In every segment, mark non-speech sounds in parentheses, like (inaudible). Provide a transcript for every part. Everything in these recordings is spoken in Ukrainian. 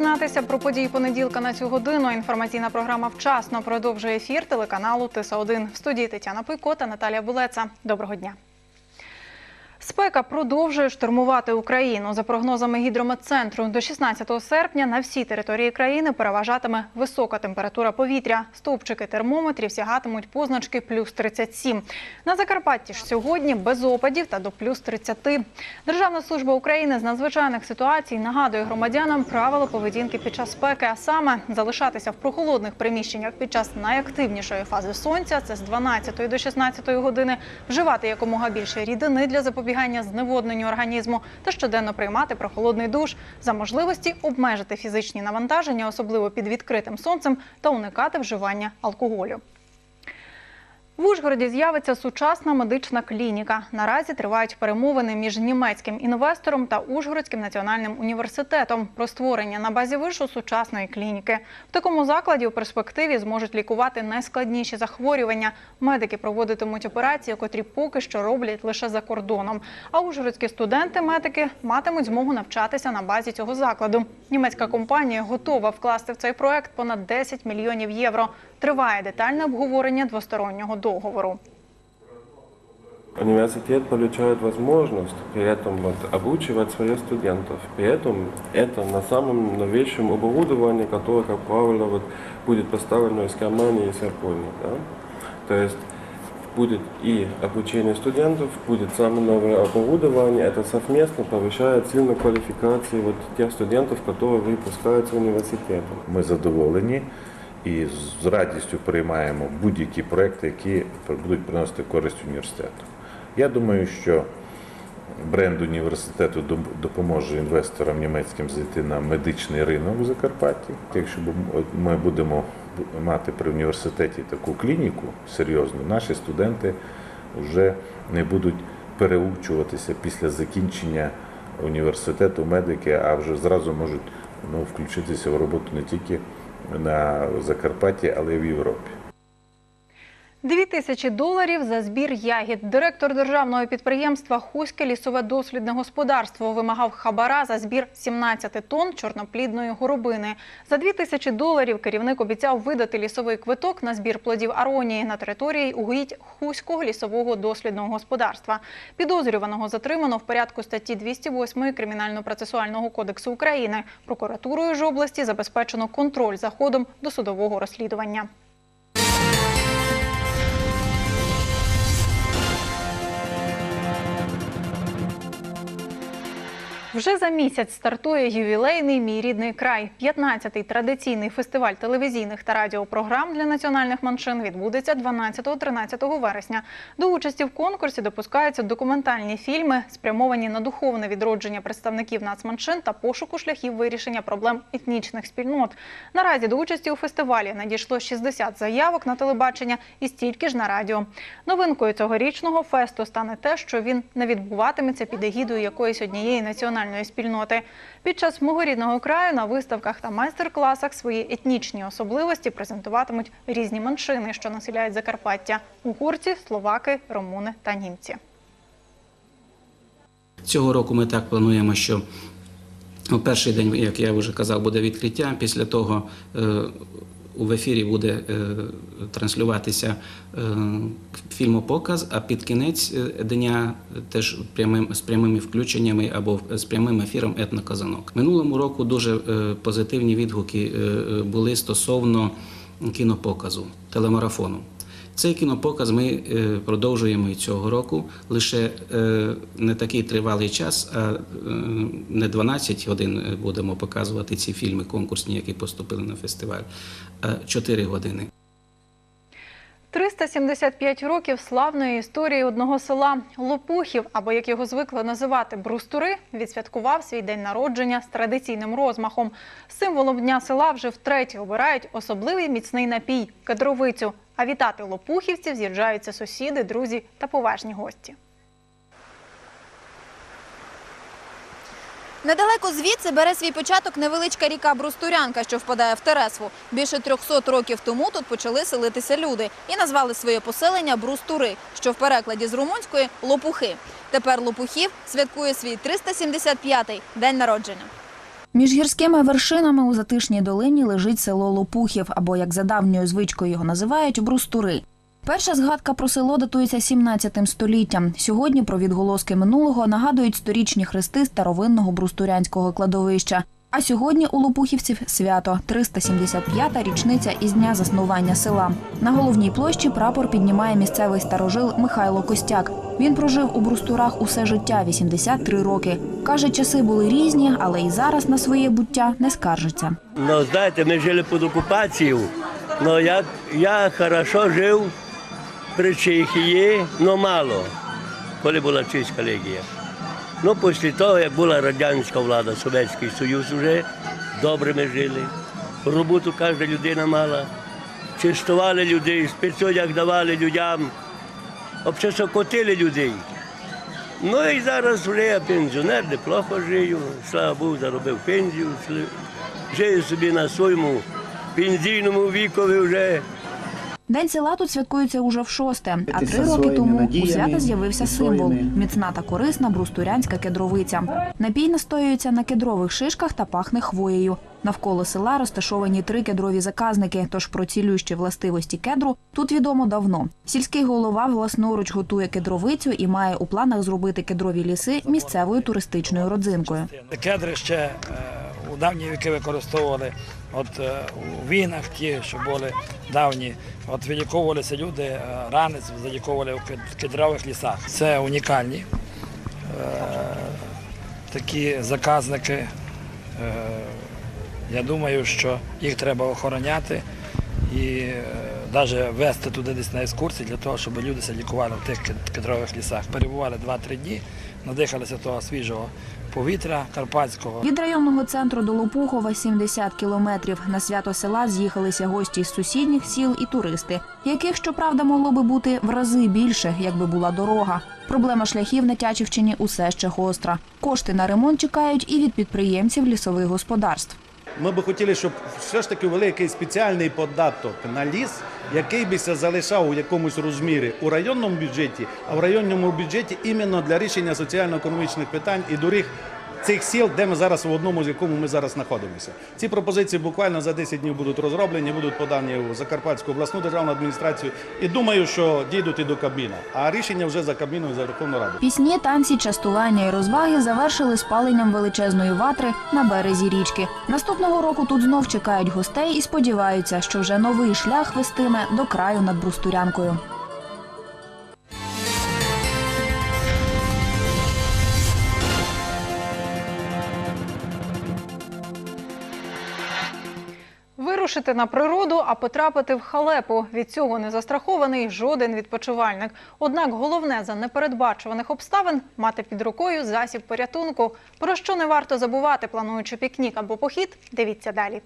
дізнатися про події понеділка на цю годину. Інформаційна програма вчасно продовжує ефір телеканалу Тиса 1 В студії Тетяна Пийко та Наталія Булеца. Доброго дня. Спека продовжує штурмувати Україну. За прогнозами гідрометцентру, до 16 серпня на всій території країни переважатиме висока температура повітря. Стовпчики термометрів сягатимуть позначки плюс 37. На Закарпатті ж сьогодні без опадів та до плюс 30. Державна служба України з надзвичайних ситуацій нагадує громадянам правила поведінки під час спеки, а саме залишатися в прохолодних приміщеннях під час найактивнішої фази сонця, це з 12 до 16 години, вживати якомога більше рідини для запобігання зневодненню організму та щоденно приймати прохолодний душ, за можливості обмежити фізичні навантаження, особливо під відкритим сонцем, та уникати вживання алкоголю. В Ужгороді з'явиться сучасна медична клініка. Наразі тривають перемовини між німецьким інвестором та Ужгородським національним університетом про створення на базі вишу сучасної клініки. В такому закладі у перспективі зможуть лікувати найскладніші захворювання. Медики проводитимуть операції, котрі поки що роблять лише за кордоном. А ужгородські студенти-медики матимуть змогу навчатися на базі цього закладу. Німецька компанія готова вкласти в цей проект понад 10 мільйонів євро. Триває детальне обговорення двостороннього договору. Университет получает возможность при этом вот, обучивать своих студентов. При этом это на самом новейшем оборудовании, которое, как правило, вот, будет поставлено из Германии и из Японии. Да? То есть будет и обучение студентов, будет самое новое оборудование. Это совместно повышает сильно квалификации вот, тех студентов, которые выпускаются университетом. Ми задоволені і з радістю приймаємо будь-які проекти, які будуть приносити користь університету. Я думаю, що бренд університету допоможе інвесторам німецьким зайти на медичний ринок в Закарпатті. Якщо ми будемо мати при університеті таку клініку серйозну, наші студенти вже не будуть переучуватися після закінчення університету медики, а вже зразу можуть ну, включитися в роботу не тільки на Закарпатті, але в Європі. Дві тисячі доларів за збір ягід. Директор державного підприємства Хуське лісове дослідне господарство вимагав хабара за збір 17 тонн чорноплідної горобини. За дві тисячі доларів керівник обіцяв видати лісовий квиток на збір плодів аронії на території угідь Хуського лісового дослідного господарства. Підозрюваного затримано в порядку статті 208 Кримінально-процесуального кодексу України. Прокуратурою ж області забезпечено контроль за ходом досудового розслідування. Вже за місяць стартує ювілейний Мій рідний край. 15-й традиційний фестиваль телевізійних та радіопрограм для національних меншин відбудеться 12-13 вересня. До участі в конкурсі допускаються документальні фільми, спрямовані на духовне відродження представників нацменшин та пошуку шляхів вирішення проблем етнічних спільнот. Наразі до участі у фестивалі надійшло 60 заявок на телебачення і стільки ж на радіо. Новинкою цьогорічного фесту стане те, що він не відбуватиметься під егідою якоїсь однієї національної спільноти. Під час мого рідного краю на виставках та майстер-класах свої етнічні особливості презентуватимуть різні меншини, що населяють Закарпаття угорці, словаки, румуни та німці. Цього року ми так плануємо, що перший день, як я вже казав, буде відкриття. Після того е, в ефірі буде е, транслюватися е, фільмопоказ, а під кінець е, дня теж прямим, з прямими включеннями або з прямим ефіром етноказанок. Минулому року дуже позитивні відгуки були стосовно кінопоказу, телемарафону. Цей кінопоказ ми е, продовжуємо і цього року. Лише е, не такий тривалий час, а е, не 12 годин будемо показувати ці фільми конкурсні, які поступили на фестиваль, а 4 години. 375 років славної історії одного села Лопухів, або як його звикли називати Брустури, відсвяткував свій день народження з традиційним розмахом. Символом дня села вже втретє обирають особливий міцний напій кадровицю. А вітати лопухівців з'їжджаються сусіди, друзі та поважні гості. Недалеко звідси бере свій початок невеличка ріка Брустурянка, що впадає в Тересву. Більше 300 років тому тут почали селитися люди і назвали своє поселення Брустури, що в перекладі з румунської лопухи. Тепер Лопухів святкує свій 375-й день народження. Між гірськими вершинами у затишній долині лежить село Лопухів, або як за давньою звичкою його називають брустури. Перша згадка про село датується 17 століттям. Сьогодні про відголоски минулого нагадують сторічні хрести старовинного брустурянського кладовища. А сьогодні у Лопухівців свято 375-та річниця із дня заснування села. На головній площі прапор піднімає місцевий старожил Михайло Костяк. Він прожив у брустурах усе життя 83 роки. Каже, часи були різні, але і зараз на своє буття не скаржиться. Ну, знаєте, ми жили під окупацією. Ну, я, я хорошо жив при Чехії, але мало, коли була чеська легія. Ну, після того, як була радянська влада, Совєтський Союз вже, добре ми жили. Роботу кожна людина мала. Чистували людей, спецодяг давали людям, обчасо котили людей. Ну і зараз вже я пенсіонер, неплохо жию. Слава Богу, заробив пенсію. Жию собі на своєму пенсійному вікові вже. День села тут святкується уже в шосте. А три роки тому у свята з'явився символ міцна та корисна брустурянська кедровиця. Напій настоюється на кедрових шишках та пахне хвоєю. Навколо села розташовані три кедрові заказники. Тож про цілющі властивості кедру тут відомо давно. Сільський голова власноруч готує кедровицю і має у планах зробити кедрові ліси місцевою туристичною родзинкою. Кедри ще е, давні віки використовували от, е, у війнах ті, що були давні. От виліковувалися люди, е, ранець заліковували кед- кедрових лісах. Це унікальні е, такі заказники. Е, я думаю, що їх треба охороняти і навіть вести туди десь на екскурсії для того, щоб люди лікували в тих кед- кедрових лісах. Перебували 2-3 дні, надихалися того свіжого повітря карпатського. Від районного центру до Лопухова 70 кілометрів. На свято села з'їхалися гості з сусідніх сіл і туристи, яких, щоправда, могло би бути в рази більше, якби була дорога. Проблема шляхів на Тячівщині усе ще гостра. Кошти на ремонт чекають і від підприємців лісових господарств. Ми би хотіли, щоб все ж таки ввели якийсь спеціальний податок на ліс, який би се залишав у якомусь розмірі у районному бюджеті, а в районному бюджеті іменно для рішення соціально-економічних питань і доріг цих сіл, де ми зараз в одному з якому ми зараз знаходимося. Ці пропозиції буквально за 10 днів будуть розроблені, будуть подані у Закарпатську обласну державну адміністрацію. І думаю, що дійдуть і до Кабміна. А рішення вже за Кабміном і за Верховну Раду. Пісні, танці, частування і розваги завершили спаленням величезної ватри на березі річки. Наступного року тут знов чекають гостей і сподіваються, що вже новий шлях вестиме до краю над Брустурянкою. Вирушити на природу, а потрапити в халепу. Від цього не застрахований жоден відпочивальник. Однак головне за непередбачуваних обставин мати під рукою засіб порятунку. Про що не варто забувати, плануючи пікнік або похід, дивіться далі.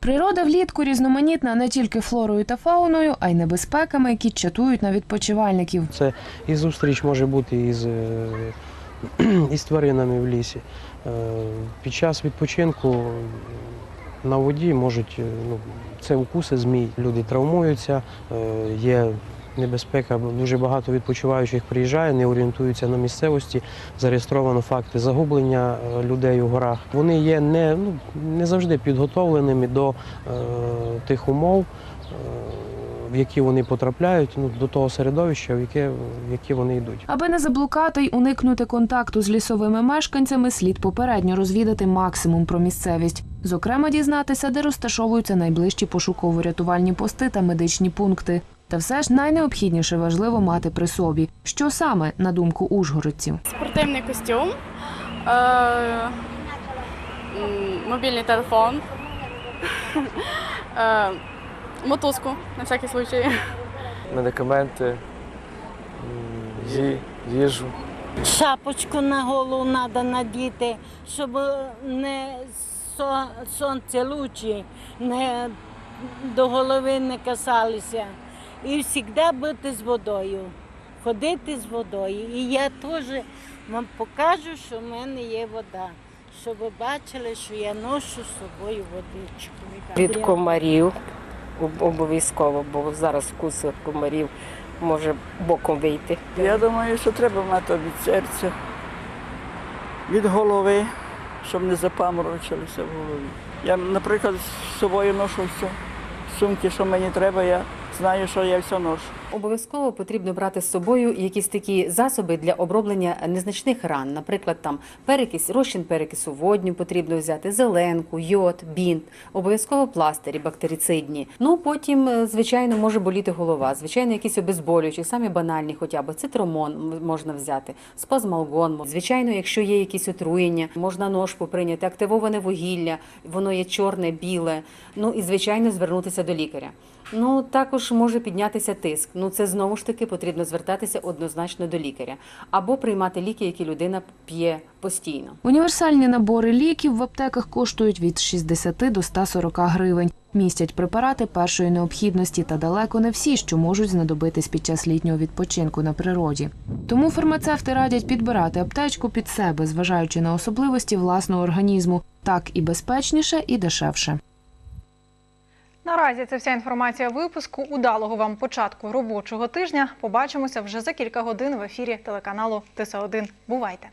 Природа влітку різноманітна не тільки флорою та фауною, а й небезпеками, які чатують на відпочивальників. Це і зустріч може бути із, е, (clears throat) із тваринами в лісі. Е, Під час відпочинку на воді можуть е, ну, це укуси змій. Люди травмуються, е, є небезпека. Дуже багато відпочиваючих приїжджає, не орієнтуються на місцевості. Зареєстровано факти загублення е, людей у горах. Вони є не, ну, не завжди підготовленими до е, тих умов. е, В які вони потрапляють, ну до того середовища, в яке в яке вони йдуть. Аби не заблукати й уникнути контакту з лісовими мешканцями, слід попередньо розвідати максимум про місцевість. Зокрема, дізнатися, де розташовуються найближчі пошуково-рятувальні пости та медичні пункти. Та все ж найнеобхідніше важливо мати при собі. Що саме, на думку ужгородців? спортивний костюм, е, мобільний телефон, (laughs) е, мотузку на всякий случай. Медикаменти, їжу. Шапочку на голову треба надіти, щоб не сонце лучі не до голови не касалися. І завжди бути з водою, ходити з водою. І я теж вам покажу, що в мене є вода, щоб ви бачили, що я ношу з собою водичку. Від комарів обов'язково, бо зараз вкус комарів може боком вийти. Я думаю, що треба мати від серця, від голови щоб не запаморочилися в голові. Я, наприклад, з собою ношу все. Сумки, що мені треба, я знаю, що я все ношу. Обов'язково потрібно брати з собою якісь такі засоби для оброблення незначних ран. Наприклад, там перекись, розчин перекису водню потрібно взяти, зеленку, йод, бінт, обов'язково пластирі бактерицидні. Ну потім, е, звичайно, може боліти голова. Звичайно, якісь обезболюючі, самі банальні, хоча б цитромон можна взяти, спазмалгон. Звичайно, якщо є якісь отруєння, можна ножпу прийняти, активоване вугілля, воно є чорне, біле. Ну і звичайно звернутися до лікаря. Ну також може піднятися тиск. Ну це знову ж таки потрібно звертатися однозначно до лікаря або приймати ліки, які людина п'є постійно. Універсальні набори ліків в аптеках коштують від 60 до 140 гривень. Містять препарати першої необхідності та далеко не всі, що можуть знадобитись під час літнього відпочинку на природі. Тому фармацевти радять підбирати аптечку під себе, зважаючи на особливості власного організму. Так і безпечніше, і дешевше. Наразі це вся інформація випуску. Удалого вам початку робочого тижня. Побачимося вже за кілька годин в ефірі телеканалу ТС1. Бувайте!